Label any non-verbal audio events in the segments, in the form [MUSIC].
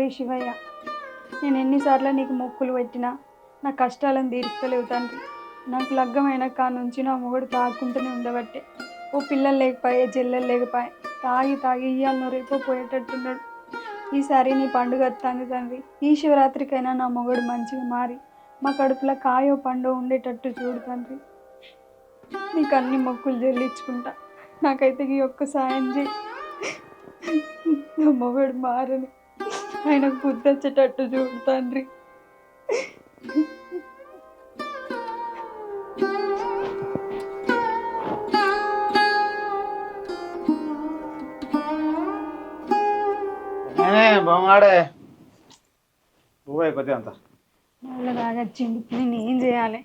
తండ్రి శివయ్య నేను ఎన్నిసార్లు నీకు మొక్కులు పెట్టినా నా కష్టాలను తీర్చలేవు తండ్రి. నాకు లగ్గమైన కా నుంచి నా మొగుడు తాగుకుంటూనే ఉండబట్టే ఓ పిల్లలు లేకపోయే చెల్లెలు లేకపోయే తాగి తాగి ఇయ్యాలను రేపు పోయేటట్టున్నాడు. ఈసారి నీ పండుగ వస్తాను తండ్రి. ఈ శివరాత్రికైనా నా మొగుడు మంచిగా మారి మా కడుపులో కాయో పండో ఉండేటట్టు చూడు తండ్రి. నీకు అన్ని మొక్కులు చెల్లించుకుంటా. నాకైతే ఈ ఒక్క సాయం చేయి నా మొగుడు మారని ఆయనకు బుద్ధి వచ్చేటట్టు చూడు తండ్రి. నేనే బొమ్మాడే. నువ్వే కొద్దిగా అంత. వాళ్ళ తాగొచ్చింది నేను ఏం చేయాలి?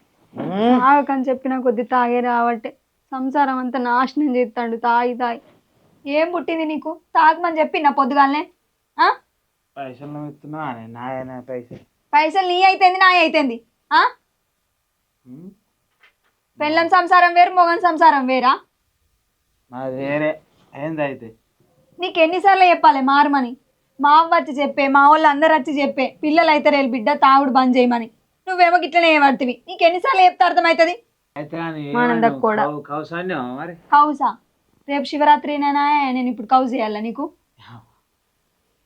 తాగకని చెప్పిన కొద్ది తాగే రావట్టే. సంసారం అంతా నాశనం చేస్తాడు తాగి తాగి. ఏం పుట్టింది నీకు? తాగమని చెప్పి నా పొద్దుగాలనే ఆ? పైసలు నువ్వు ఇస్తున్నావా నాయన పైసలు. పైసలు నీ అయితేంది నా అయితేంది? ఆ? పెళ్ళం సంసారం వేరు మొగన్ సంసారం వేరా? నాది వేరే. నీకు ఎన్నిసార్లు చెప్పాలి మారమని? మా అవ్వ వచ్చి చెప్పే మా వాళ్ళు అందరు వచ్చి చెప్పే పిల్లలు అయితే రేలు బిడ్డ తాగుడు బంద్ చేయమని. నువ్వేమో గిట్లనే ఏమడుతుంది నీకు ఎన్నిసార్లు చెప్తే అర్థమవుతుంది మానందకు ఏమన్నావు? కూడా. కౌసా. రేపు శివరాత్రినేనా నేను ఇప్పుడు కౌసు చేయాలా నీకు?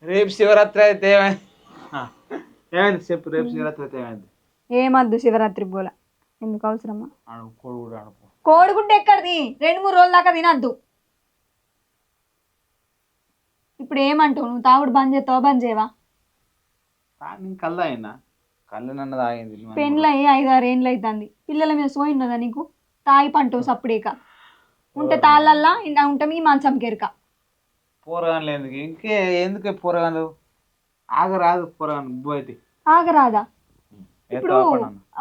రేపు శివరాత్రి అయితే ఏమైంది? చెప్పు రేపు శివరాత్రి అయితే ఏమైంది? ఏమద్దు శివరాత్రి బోల ఎందుకు అవసరమా? అనుకో కోడిగుడ్డు ఎక్కడిది? రెండు మూడు రోజుల దాకా తినద్దు. ఇప్పుడు ఏమంటావు? నువ్వు తాగుడు బంద్ చేస్తావా బంద్ చేయవా? నేను కళ్ళు అయినా కళ్ళు నన్ను తాగింది పెళ్ళయి ఐదారు ఏండ్లు అవుతుంది పిల్లల మీద సోయిన్నదా నీకు? తాగి పంటవు సప్పుడేక ఉంటే తాళ్ళల్లా ఇంకా ఉంటే మీ మంచం కెరక. పూరగాన్లు ఎందుకు? ఇంకే ఎందుకు పూరగాన్లు? ఆగరాదు పూరగాను అయితే. ఆగరాదా? ఇప్పుడు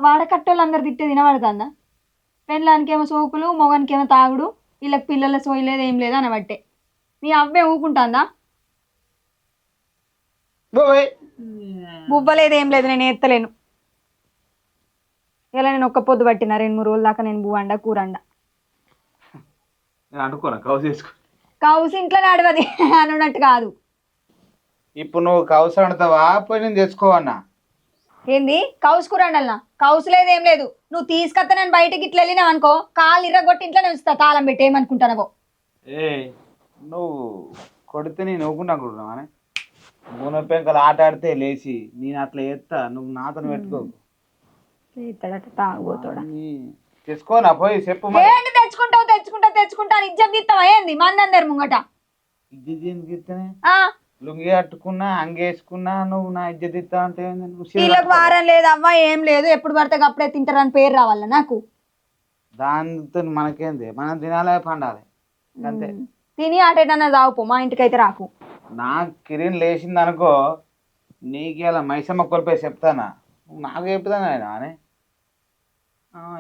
వాడకట్టోళ్ళు అందరు తిట్టే తినబడుతుందా పెళ్ళానికి ఏమో సోకులు మొగానికి ఏమో తాగుడు వీళ్ళకి పిల్లల సోయి లేదు ఏం లేదు అనబట్టే. మీ అవ్వే ఊకుంటుందా? బువ్వలేదు ఏం లేదు నేను ఎత్తలేను. ఇలా నేను ఒక్క పొద్దు పట్టిన? రెండు మూడు రోజుల దాకా నేను బువ్వండ కూరండ. నేను అనుకోను కౌసు చేసుకో కౌసు ఇంట్లో నడవది [LAUGHS] అనున్నట్టు కాదు. ఇప్పుడు నువ్వు కౌసు అంటావా పోయి నేను తెచ్చుకోవన్నా ఏంది? కౌసు కూరండల్నా కౌసు లేదు ఏం లేదు. నువ్వు తీసుకొస్తా నేను బయటకి ఇట్లా వెళ్ళినావు అనుకో కాలు ఇర్రగొట్టి ఇంట్లోనే ఉంచుతా తాళం పెట్టి ఏమనుకుంటానవో. ఏ నువ్వు కొడితే నేను నవ్వుకుంటా అనుకుంటున్నావా నూనె పెంకలు ఆట ఆడితే లేచి నేను అట్లా ఎత్తా నువ్వు నాతో పెట్టుకో. ఇస్తాడట తాగుబోతాడా? నీ- తెచ్చుకోనా పోయి చెప్పు మరి. ఏంటి తెచ్చుకుంటావు తెచ్చుకుంటావు తెచ్చుకుంటావు ఇజ్జం తీస్తావా ఏంది? మందందరు ముంగట. ఇజ్జత్ ఎందుకు ఇస్తేనే ఆ. లుంగి కట్టుకున్నా అంగేసుకున్నా నువ్వు నా ఇజ్జత్ ఇస్తా అంటే ఏంది? నువ్వు వీళ్ళకి కట్టుకో. వారం లేదు అవ్వ ఏం లేదు. ఎప్పుడు పడితే అప్పుడే తింటారని పేరు రావాల నాకు? దాంతో మనకేంది? మనం తినాలే పండాలి. అంతే. తిని అటేటన్నా తాగుపో మా ఇంటికి అయితే రాకు. నా కిరీన్ లేచింది అనుకో నీకు ఇలా మైసమ్మ కొలిపోయి చెప్తానా? నువ్వు నాకు చెప్తాను ఆయన? అని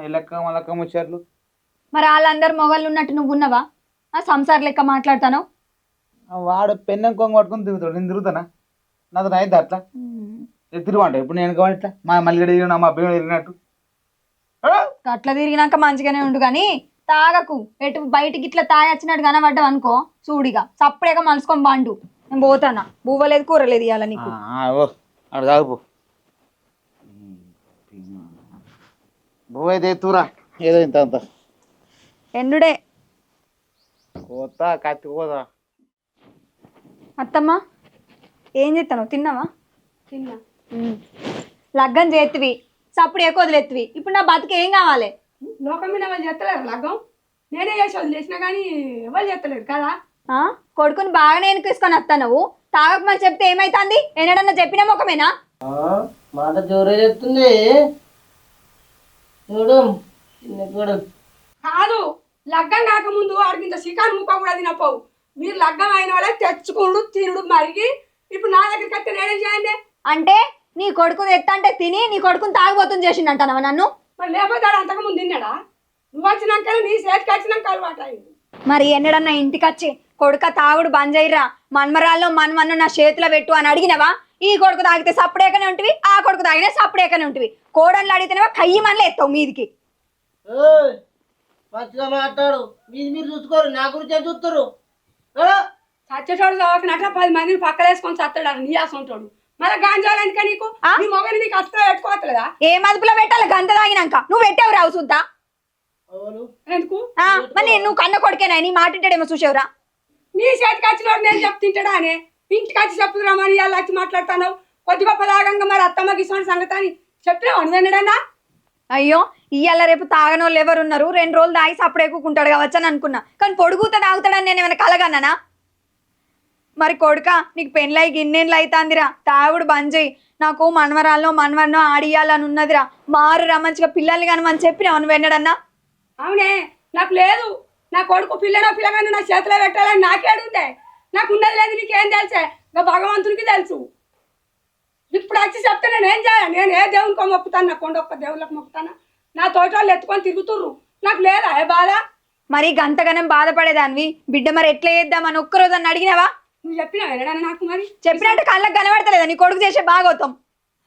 ఎలక్క మలక్క ముచ్చట్లు? మరి వాళ్ళందరు మొగళ్ళు ఉన్నట్టు నువ్వు ఉన్నవా ఆ సంసార లెక్క మాట్లాడతాను? వాడు పెన్నెం కొంగ పట్టుకుని తిరుగుతాడు. నేను తిరుగుతానా? నాతో అయితే అట్లా? తిరుగుంట ఇప్పుడు నేను కావాలి మా మళ్ళీ తిరిగినా మా అబ్బాయి తిరిగినట్టు? అట్లా తిరిగినాక మంచిగానే ఉండు కానీ తాగకు. ఎటు బయటికి ఇట్లా తాగొచ్చినట్టు కనబడ్డావు అనుకో చూడిగా. సప్పుడేగా మలుసుకొని బాండు నేను పోతానా. బువ్వలేదు కూరలేదు ఇవాళ నీకు. తాగుపో. అయితే ఎత్తురా. ఏదో ఇంత అంత. ఎండుడే. కోత కత్తి కోత అత్తమ్మ ఏం చేస్తాను తిన్నావా? తిన్నా. లగ్గం చేతివి సప్పుడు ఎక్కువ వదిలేత్తివి. ఇప్పుడు నా బతుకు ఏం కావాలి? లోకం మీద వాళ్ళు చేస్తలేరు లగ్గం? నేనే చేసి వదిలేసిన కానీ ఎవరు చేస్తలేరు కదా? ఆ? కొడుకుని బాగానే ఎనికిసుకొని వస్తా నువ్వు తాగకమని చెప్తే ఏమైతుంది? ఏనాడన్నా చెప్పిన ముఖమేనా? మాట జోరే చెప్తుంది. చూడు చిన్న చూడు. కాదు లగ్గం కాకముందు ఆడికి ఇంత చికెన్ ముక్క కూడా తినపోవు. మీరు లగ్గం అయిన వాళ్ళే తెచ్చుకుడు తినుడు మరిగి. ఇప్పుడు నా దగ్గరికి వస్తే నేనేం చేయండి అంటే నీ కొడుకు ఎత్తంటే తిని నీ కొడుకుని తాగుబోతుంది చేసిండంటానవా నన్ను? మరి లేకపోతే ఆడు అంతకుముందు తిన్నాడా? నువ్వు వచ్చినాక నీ చేతికి వచ్చినాక అలవాటు అయింది. మరి ఎన్నడన్నా ఇంటికి వచ్చి కొడుక తాగుడు బంద్ చేయరా? మన్మరాల్లో మన్మన్ను నా చేతిలో పెట్టు అని అడిగినవా? ఈ కొడుకు తాగితే సప్పుడేకనే ఉంటివి? ఆ కొడుకు తాగినా సప్పుడేకనే ఉంటివి. కోడన్లు అడిగితేనేవా కయ్యి మనలే ఎత్తావు మీదికి. ఏయ్, మంచిగా మాట్లాడు. మీది మీరు చూసుకోరు నా గురించి ఏం చూస్తారు? ఆ? చచ్చేటోడు చదవకనట్ల పది మందిని పక్కలేసుకొని చస్తాడు నీ మళ్ళీ గాంజాలు ఎందుక నీకు? నీ మొగని నీకు అస్త పెట్టుకోవట్లేదా? ఏ మదుపులో పెట్టాలి? గంత తాగినాక. నువ్వు పెట్టావు రావు ఎందుకు? ఆ, మరి నువ్వు కన్న కొడుకేనా? నీ మాట చూసావురా. నీ చేతికి వచ్చినోడు నేను చెప్తుంటాడా అని? ఇంటికి వచ్చి చెప్పుకురామని ఇలా వచ్చి మాట్లాడుతున్నావు. కొద్ది గొప్ప దాగంగా మరి అత్తమ్మకి ఇటువంటి సంగతి అని చెప్పినావు అనుదన్నాడన్నా? అయ్యో ఇయ్యాల రేపు తాగనోళ్ళు ఎవరు ఉన్నారు రెండు రోజులు తాగి సప్పుడు ఎక్కుకుంటాడు కావచ్చు అని అనుకున్నా. కానీ పొడుగుతా తాగుతాడని నేను ఏమైనా కలగన్నానా? మరి కొడుక నీకు పెళ్ళై గిన్నెళ్ళు అవుతాందిరా తాగుడు బంద్ చేయి. నాకు మనవరాల్లో మనవన్నో ఆడియాలని ఉన్నదిరా. మారురా మంచిగా పిల్లల్ని కానీ మనం చెప్పినావు నువ్వు ఎన్నడన్నా? అవునే నాకు లేదు. నా కొడుకు పిల్లనో పిల్లగానో నా చేతిలో పెట్టాలని నాకేడుందే. నాకు ఉన్నది లేదు నీకేం తెలుసే? ఇంకా భగవంతునికి తెలుసు. ఇప్పుడు వచ్చి చెప్తే నేను ఏం చేయాలి? నేను ఏ దేవునికో మొక్కుతాను? నా కొండొక్క దేవుళ్ళకి మొక్కుతాను? నా తోట వాళ్ళు ఎత్తుకొని తిరుగుతుర్రు. నాకు లేదా? ఏ బాధ? మరి గంతగనం బాధపడేదానివి? బిడ్డ మరి ఎట్లా చేద్దామని ఒక్కరోజు అని అడిగినావా? నువ్వు చెప్పినావు ఎనడా నాకు మరి? చెప్పినట్టు కళ్ళకి కనబడతలేదా? నీ కొడుకు చేసే బాగోతాం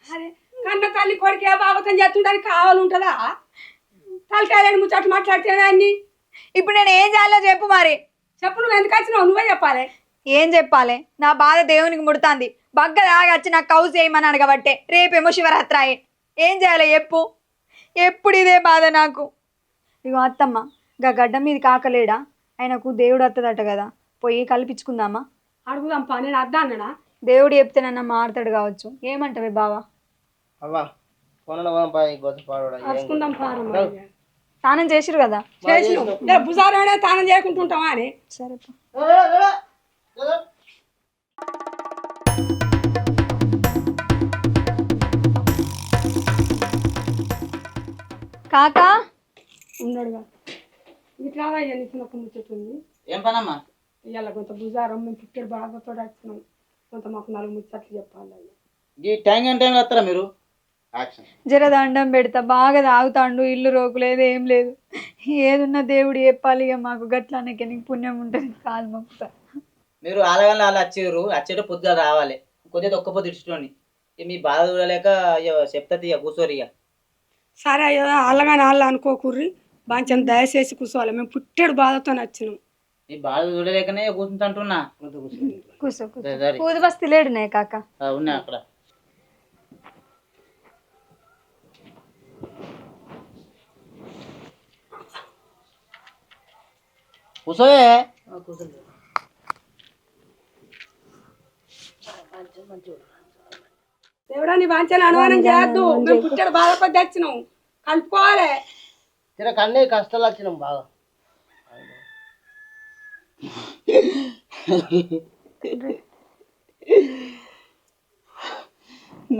అరే కన్న తల్లి కొడుకు ఏ బాబతం చేస్తుండడానికి కావాలి ఉంటుందా తలకాయలని ముచ్చట్లు మాట్లాడితేనే అన్ని. ఇప్పుడు నేను ఏం చేయాలో చెప్పు మరి. చెప్పు నువ్వు ఎందుకు వచ్చినావు? నువ్వే చెప్పాలి. ఏం చెప్పాలి? నా బాధ దేవునికి ముడుతాంది. బగ్గ దాగచ్చి నాకు కౌసు చేయమని అడగబట్టే రేపేమో శివరాత్రాయే ఏం చేయాలి చెప్పు? ఎప్పుడు ఇదే బాధ నాకు? ఇగో అత్తమ్మ గా గడ్డ మీద కాకలేడా? ఆయనకు దేవుడు వస్తుందట కదా. పోయి కల్పించుకుందామా? అడుగుదాం పా నేను అద్దా అన్నాడా? దేవుడు చెప్తేనన్నా మారుతాడు కావచ్చు. ఏమంటావే బావా? అవ్వా అరుచుకుందాం స్నానం చేసిరు కదా? చేసిన భుజారాడే తానం చేయకుంటుంటావా అని? సరే కాకా? ఉన్నాడుగా. ఇట్లా నీకు ఒక ముచ్చట ఉంది. ఏం పనమ్మా? ఇవాళ కొంత భుజారం మేము పుట్టెడు బాగాతో వచ్చినాం కొంత మాకు నాలుగు ముచ్చట్లు చెప్పాలి అయ్యా. ఈ టైం అండ్ టైం వస్తారా మీరు? యాక్షన్. జర దండం పెడతా బాగా తాగుతాండు ఇల్లు రోకులేదు ఏం లేదు. ఏదున్నా దేవుడు చెప్పాలి ఇక మాకు గట్ల అనకే నీకు పుణ్యం ఉంటుంది కాలు మొక్కుతా మీరు ఆలగానే వాళ్ళు వచ్చారు వచ్చేట పొద్దుగా రావాలి. కొద్దిగా ఒక్క పొద్దు ఇచ్చుకోండి మీ బాధ చూడలేక చెప్తుంది ఇక కూర్చోరు ఇక. సరే అయ్యా అల్లగానే అల్ల అనుకోకుర్రి బాగా దయచేసి కూర్చోవాలి మేము పుట్టెడు బాధతో వచ్చినాం మీ బాధ చూడలేకనే కూర్చుంటుంటున్నా కూర్చో పూది బస్తీ లేడునే కాక. ఉన్నా అక్కడ. కూర్చోయే దేవుడా నీ వాంఛన అనుమానం చేయొద్దు. మేము పుట్టెడు బాధతో వచ్చినాం కలుపుకోవాలి. తినక అన్నీ కష్టాలు వచ్చినాం బాగా.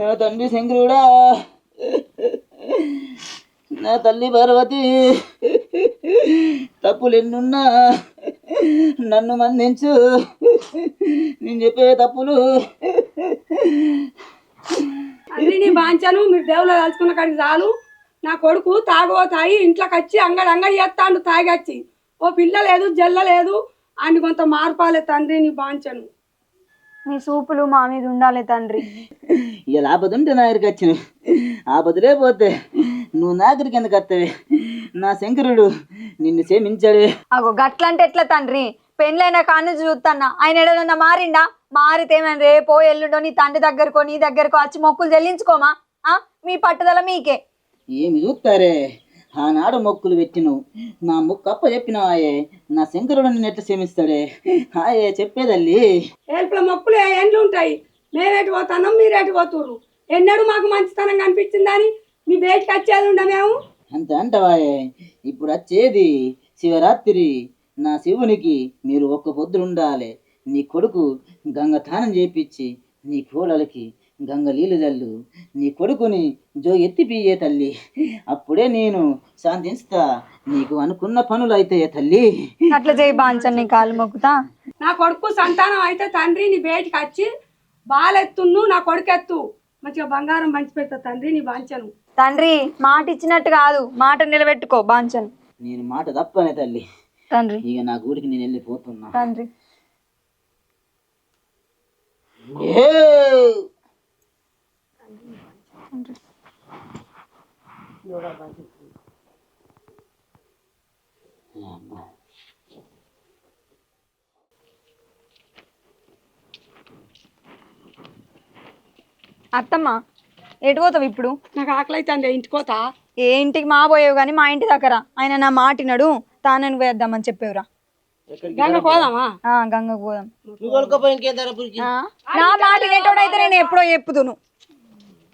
నా తండ్రి శంకరుడా. నా తల్లి పార్వతి. తప్పులు ఎన్నున్నా నన్ను మన్నించు. నేను చెప్పే తప్పులు. అది నీ బాంచను మీరు దేవుళ్ళు తలుచుకున్న కాడికి చాలు నా కొడుకు తాగబోతాయి ఇంట్లోకి వచ్చి అంగడి అంగడి చేస్తాడు తాగొచ్చి. ఓ పిల్ల లేదు జల్ల లేదు. అని కొంత మార్పాలే తండ్రి నీ బాంచను. నీ సూపులు మా మీద ఉండాలి తండ్రి. ఇలా ఆపదుంటే నా దగ్గరికి వచ్చిన. ఆపదులే పోతే నువ్వు నా దగ్గరికి ఎందుకు వస్తావే? నా శంకరుడు నిన్ను సేమించాడే అగో గట్లంటే ఎట్లా తండ్రి? పెళ్ళైన కాను చూస్తాన్నా ఆయన ఏడన్నా మారిండా? మారితే మేము రేపో ఎల్లుండో నీ తండ్రి దగ్గరకో నీ దగ్గరకో వచ్చి మొక్కులు చెల్లించుకోమా? ఆ? మీ పట్టుదల మీకే. ఏమి చూస్తారే? ఆనాడు మొక్కులు పెట్టిను నా మొక్కు అప్ప చెప్పినాయే నా శంకరుడు నిన్ను ఎట్లా సేమిస్తాడే హాయే చెప్పేదల్లి. మొక్కులు ఎండ్లు ఉంటాయి మేమేటి పోతున్నాం మీరేటి పోతుర్రు? ఎన్నడూ మాకు మంచితనం కనిపించిందని మీ బయటికి వచ్చేది ఉండ మేము అంత అంటవాయే. ఇప్పుడు వచ్చేది శివరాత్రి. నా శివునికి మీరు ఒక్క పొద్దులు ఉండాలి నీ కొడుకు గంగ తానం చేపించి నీ కోడలికి గంగ నీళ్ళు జల్లు. నీ కొడుకుని జో ఎత్తిపియ్యే తల్లి. అప్పుడే నేను శాంతిస్తా నీకు అనుకున్న పనులు అయితే తల్లి. అట్లా చేయి బాంచన్ నీ కాలు మొక్కుతా. నా కొడుకు సంతానం అయితే తండ్రి నీ బయటికి వచ్చి బాలెత్తును నా కొడుకు ఎత్తు మంచిగా బంగారం పంచి పెడతా తండ్రి నీ బాంచను. తండ్రి మాట ఇచ్చినట్టు కాదు. మాట నిలబెట్టుకో బాంచన్. నేను మాట తప్పనే తల్లి. తండ్రి. ఇక నా గూడికి నేను వెళ్ళిపోతున్నా తండ్రి. అత్తమ్మ ఎటు పోతావు ఇప్పుడు? నాకు ఆకలి అవుతుంది ఇంటికి పోతా? ఏ ఇంటికి మా పోయావు కానీ మా ఇంటి దగ్గర. ఆయన నా మాటినడు. తానని పోయేద్దామని చెప్పేవురా. గంగ పోదామా? ఆ, గంగకు పోదాం. నువ్వు కొనుక్కోపోయి ఇంకేం ధర పురికి ఆ, నా మాట వినేటోడైతే నేను ఎప్పుడో చెప్పుదును.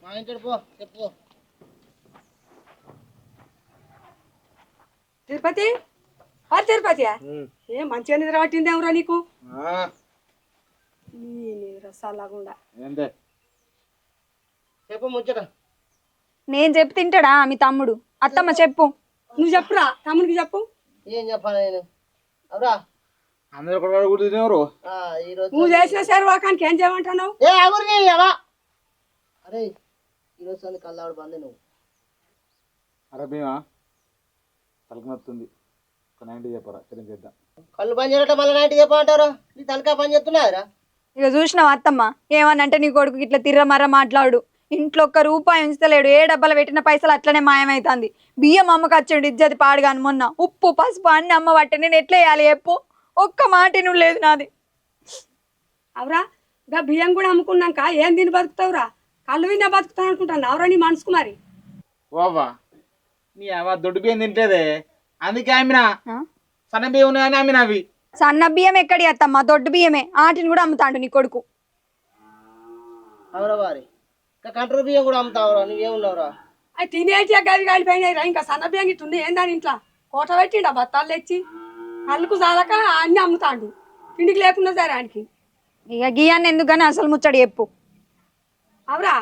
మా ఇంటి పో చెప్పు. తిరుపతి? అరే తిరుపతి? ఏ మంచిగా నిద్ర పట్టిందేమరా నీకు? ఈ నిద్ర సల్లగుండా ఏందే? చెప్పు ముచ్చట. నేను చెప్పి తింటాడా మీ తమ్ముడు? అత్తమ్మ చెప్పు. నువ్వు చెప్పురా తమ్మునికి చెప్పు. ఏం చెప్పాలి నేను? అవురా. అందరూ ఆ, ఈరోజు నువ్వు చేసిన శర్వాకానికి ఏం చేయమంటున్నావు? ఏ ఎవరికి అవా అరే ఈరోజు సంది కల్లాడు బందే నువ్వు. అరే భీమా తలకి నొత్తుంది ఒక నైంటీ చెప్పరా తెలియదు చేద్దాం. కళ్ళు బంద్ చేయటం మళ్ళీ నైట్ చెప్పమంటారు నీ తలకాయ పని చేస్తున్నారా ఇక చూసినావు అత్తమ్మ? ఏమనంటే నీ కొడుకు ఇట్లా తిర్రమర్ర మాట్లాడు. ఇంట్లో ఒక్క రూపాయి ఉంచలేడు ఏ డబ్బాలు పెట్టిన పైసలు అట్లనే మాయమైతుంది. బియ్యం అమ్మకి వచ్చాడు ఇజ్జతి పాడుగాను మొన్న. ఉప్పు పసుపు అన్ని అమ్మ పట్టే నేను ఎట్లా వేయాలి చెప్పు. ఒక్క మాట నువ్వు లేదు నాది. అవురా ఇంకా బియ్యం కూడా అమ్ముకున్నాక ఏం తిని బతుకుతావురా? కళ్ళు విన్నా బతుకుతాను అనుకుంటాను అవరా నీ మనసుకు మరి. ఓవా నీ అవ దొడ్డు బియ్యం తింటేదే. అందుకే ఆమెనా? సన్న బియ్యం ఉన్నాయని ఆమెన అవి సన్న బియ్యం ఎక్కడి అత్తమ్మ? దొడ్డు బియ్యమే. ఆటిని కూడా అమ్ముతాడు నీ కొడుకు. అవురా వారి. కంట్రోల్ బియ్యం కూడా అమ్ముతావురా నువ్వేమున్నావురా అవి తినేటి గవి కాలిపోయినాయిరా ఇంకా సన్న బియ్యం ఇట్లా ఉంది ఏందని ఇంట్లో కోట పెట్టిండా బత్తాలు తెచ్చి కళ్ళకు చాలక అన్ని అమ్ముతాండు ఇంటికి లేకుండా సరే ఆయనకి ఇక గియాన్ని ఎందుకని అసలు ముచ్చడి చెప్పు అవురా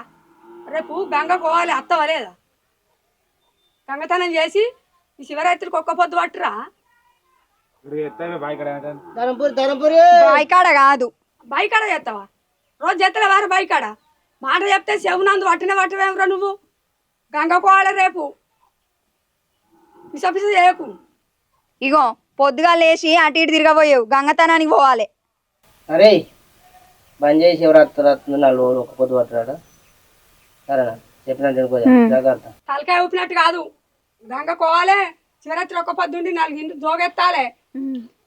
రేపు గంగ పోవాలి అత్తవా లేదా గంగతనం చేసి ఈ శివరాత్రికి ఒక్క పొద్దు పట్టురా బాయ్ కడ ధనంపూరి ధనంపూరి బాయికాడ కాదు బైకాడ చేస్తావా రోజు చేస్తలే వారు బైకాడ మాట చెప్తే శవునందు పట్టిన పట్టవేమరా నువ్వు? గంగ పోవాలి రేపు. పిస పిస చేయకు. ఇగో పొద్దుగా లేచి అటు ఇటు తిరగబోయేవు. గంగతనానికి పోవాలి. అరే బంద్ చేసి ఎవరు వస్తారు నాలుగు రోజులు ఒక పొద్దు పట్టురాడా? సరేనా చెప్పినట్టు జాగ్రత్త. తలకాయ ఊపినట్టు కాదు. గంగ కోవాలి శివరాత్రి ఒక్క పొద్దుండి నాలుగు ఇంటి జోగెత్తాలే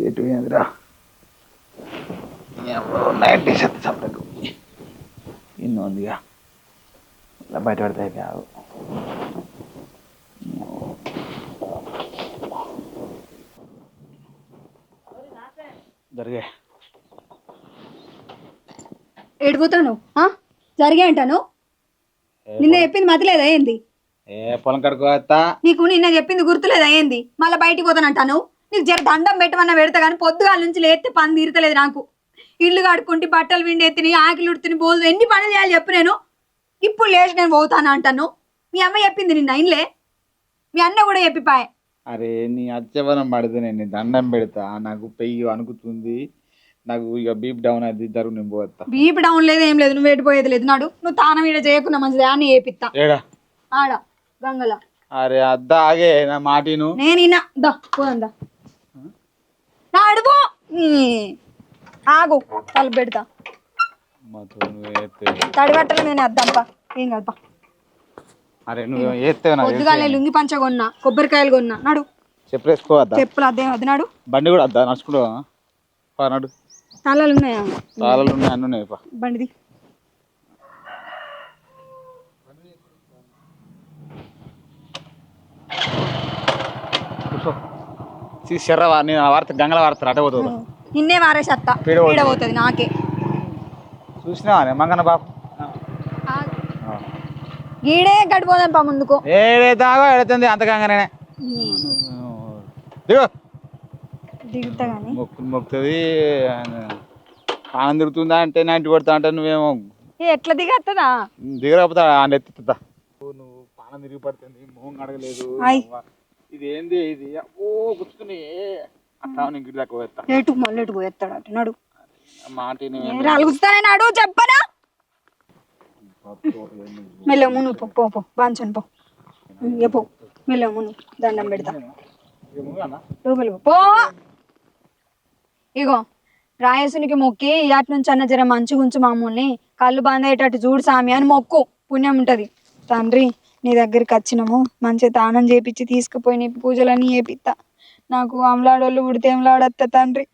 ఎటు ఏందిరా నైంటీ శాతం సపరకు ఇన్ని ఉందిగా ఇలా బయట పడితే కాదు జరిగే ఎడిపోతాను జరిగే అంటాను నిన్న చెప్పింది మతిలేదా ఏంది? ఏ పొలం కడుకోవత్తా నీకు నిన్న చెప్పింది గుర్తులేదా ఏంది? మళ్ళీ బయటికి పోతానంటాను? నీకు జర దండం పెట్టమన్నా పెడతా కానీ పొద్దుగాల నుంచి లేస్తే పని తీరతలేదు నాకు. ఇల్లు కడుక్కుంటే బట్టలు విండెత్తిని ఆకిలి ఉడుతుని బోలు ఎన్ని పనులు చేయాలి చెప్పు నేను. ఇప్పుడు లేచి నేను పోతాను అంటాను? మీ అమ్మ చెప్పింది నిన్న ఇన్లే? మీ అన్న కూడా చెప్పిపాయే. అరే నీ అచ్చవనం పడితే నేను దండం పెడతా. నాకు పెయ్యి అనుకుతుంది నాకు ఇక బీప్ డౌన్ అది జరుగు నేను పోతా బీపీ డౌన్ లేదు ఏం లేదు నువ్వు ఎడిపోయేది లేదు. నాడు నువ్వు తానం ఈడ చేయకున్నా మంచిది అని ఏపిత్తా. ఏడా? ఆడ. గంగల. అరే అద్దా ఆగే నా మాటిను. నేను ఇన్నా దా పోదా నా అడుగు. ఆగు తలుపు పెడతా. మొత్తం నువ్వు ఏత్తేవి. తడి బట్టలు నేను అద్దాంపా ఏం కాదుపా అరే నువ్వు ఏత్తేవి నాకు పొద్దుగా నేను లుంగి పంచ కొన్నా కొబ్బరికాయలు కొన్నా. నాడు. చెప్పులు వేసుకోవద్దా చెప్పులు అదే అది నాడు. బండి కూడా వద్దా నడుచుకుంటా నడు. తాళాలు ఉన్నాయా? తాళాలు ఉన్నాయి అన్నీ ఉన్నాయి బండిది. శర్ర నేను వార్త గంగల వార్త అటే పోతుంది నిన్నే వారేసి అత్త. పీడ పోతుంది. నాకే. చూసినావా మంగన్న బాబు. గీడే గడిపోదాం పా ముందుకు. ఏడైతాగో ఎడుతుంది అంతకంగానే దిగో. దిగుతా గానీ. మొక్కు మొక్కుతుంది. ఆనంద తిరుగుతుందా అంటే నైంటీ కొడతా అంటే నువ్వేమో ఎట్లా దిగత్తదా? దిగకపోతా ఆయన ఎత్తుతా. నువ్వు పానం తిరిగి పడుతుంది మొహం అడగలేదు. ఇది? ఏంది ఇది ఓ గుర్తుని అట్లా ఇంటి దాకా పోతా ఎటు మళ్ళీ ఎటు పోయేస్తాడు అటు? నడు. మాట రాలుగుతానని అడుగు చెప్పనా? మెల్లము నువ్వు పో, పో బాంచను పో. ఇక పో మెల్లము నువ్వు దండం పెడతా. లోపలికి పో. ఇగో రాయసునికి మొక్కి ఇయాటి నుంచి అన్న జర మంచిగా ఉంచు మామూల్ని. కళ్ళు బంద్ అయ్యేటట్టు చూడు సామి అని మొక్కు. పుణ్యం ఉంటది. తండ్రి నీ దగ్గరికి వచ్చినాము. మంచిగా తానం చేపించి తీసుకుపోయి నీ పూజలన్నీ చేపిస్తా నాకు అమ్లాడోళ్ళు ఉడితే అమలాడత్త తండ్రి?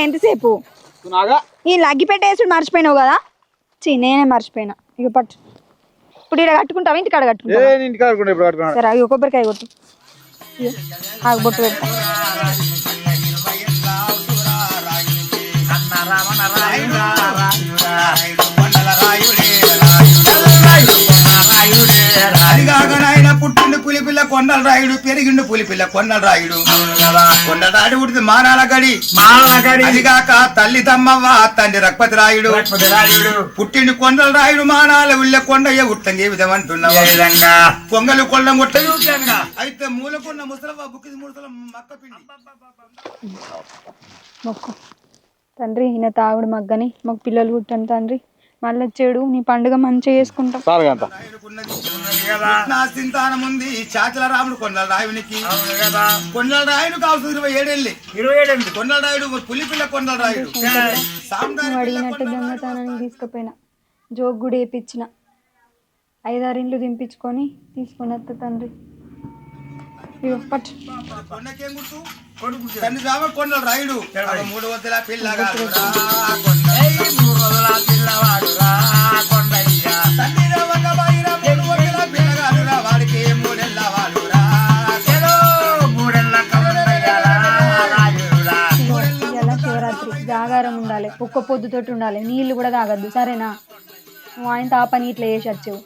ఎంతసేపు నాగా ఈ లగ్గి పెట్టేసుడు మర్చిపోయినావు కదా చీ నేనే మర్చిపోయినా ఇక పట్టు ఇప్పుడు ఇక్కడ కట్టుకుంటావా ఇంటికాడ ఆడుకున్నా సరే అవి కొబ్బరికాయ కొట్టు ఆగు బొట్టు పెడతా అదిగాకనాయన పుట్టిండు పులిపిల్ల కొండల రాయుడు పెరిగిండు పులిపిల్ల కొండల రాయుడు. కొండల రాయుడు ఉడితే మానాల గడి. అదిగాక తల్లి తమ్మవ్వ తండ్రి రక్పతి రాయుడు. పుట్టిండు కొండల రాయుడు మానాల ఉళ్ళ కొండయ్య ఉట్టంగే విధం అంటున్నావు కొంగలు కొండ ముట్ట. అయితే మూలకున్న ముసలవ్వ బుక్కి ముసల మక్క పిండి. మొక్కు. తండ్రి ఈయన తాగుడు మగ్గని. మాకు పిల్లలు పుట్టండి తండ్రి. మళ్ళీ చెడు నీ పండుగ మంచిగా చేసుకుంటాం. ఉంది చాచల రాముడు కొండల రాయునికి. కొండల రాయుడు కావాల్సిన ఇరవై ఏడేళ్ళి. ఇరవై ఏడేళ్ళు కొండల రాయుడు పులిపిల్ల కొండల రాయుడు. పిల్ల అడిగినట్టు దొంగతనానికి తీసుకుపోయినా. జోక్ కూడా వేయించిన ఐదారిండ్లు దింపించుకొని తీసుకొని వస్తా తండ్రి. పట్టు. కొండకేం గుర్తు? రాయుడు. మూడు వద్దల పిల్లగాడు జాగారం ఉండాలి ఒక్క పొద్దుతోటి ఉండాలి నీళ్ళు కూడా తాగద్దు సరేనా? నువ్వు ఆయన తాపని ఇట్లా చేసి వచ్చావు.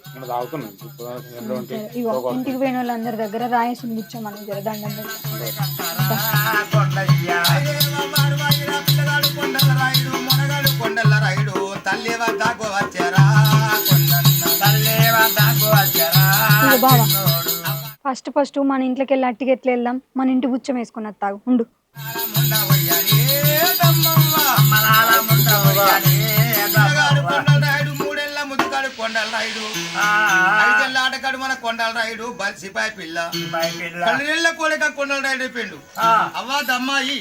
ఇగో ఇంటికి పోయిన వాళ్ళందరి దగ్గర రాయేసుని కూర్చోమని జర దండం ఫస్ట్ ఫస్ట్ మన ఇంట్లోకి వెళ్ళి అట్టికి ఎట్లా వెళ్దాం మన ఇంటి బుచ్చం వేసుకుని వస్తాగు ఉండు. మూడేళ్ళ ముద్దుగాడు కొండల రాయుడు ఐదేళ్ళ ఆటగాడు మన కొండల రాయుడు బల్సిపాయి పిల్ల పన్నెండేళ్ళ కోడిక. కొండల రాయుడు అయిపోయిండు అవ్వా దమ్మాయి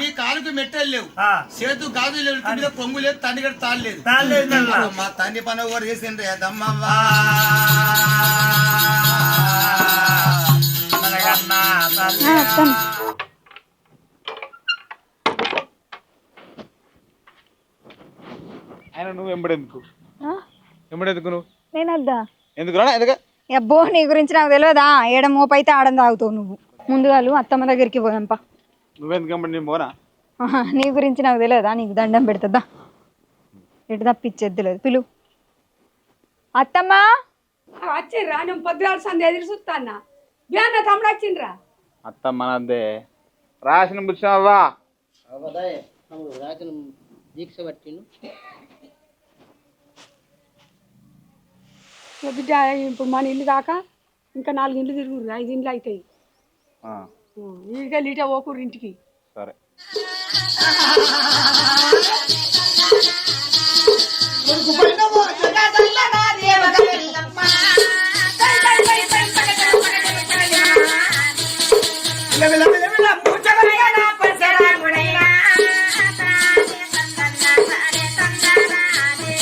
నీ కాలుకి మెట్టలు లేవు. చేతు గాజు లేవు మీద పొంగు లేదు తండ్రి గడ తాళ్ళు లేదు మా తండ్రి పని ఎవరు చేసిండ్రే దమ్మవ్వా. వస్తాను ఆయన నువ్వు వెంబడెందుకు? ఆ? వెంబడెందుకు నువ్వు? నేను వద్దా? ఎందుకు రా ఎందుకు? అబ్బో నీ గురించి నాకు తెలియదా ఏడ మోపైతే ఆడం తాగుతావు నువ్వు. ముందుగాలు అత్తమ్మ దగ్గరికి పోదాంపా నువ్వెందుకు వెంబడి నేను పోనా? ఆహా, నీ గురించి నాకు తెలియదా నీకు దండం పెడుతుందా ఎటు తప్పిచ్చేది తెలియదు పిలు. అత్తమ్మా! వచ్చిండ్రా నేను పొద్దుగాల సంది ఎదురు బియ్యాన్న తమ్ముడు వచ్చిండ్రా. అత్త మనదే రాసిన బుచ్చావా రాజు దీక్ష పట్టిండు. ఇక బిడ్డ ఇప్పుడు మన ఇల్లు దాకా ఇంకా నాలుగు ఇండ్లు తిరుగురు ఐదు ఇండ్లు అవుతాయి ఇక లీట పోకూరు ఇంటికి. సరే. రాసిన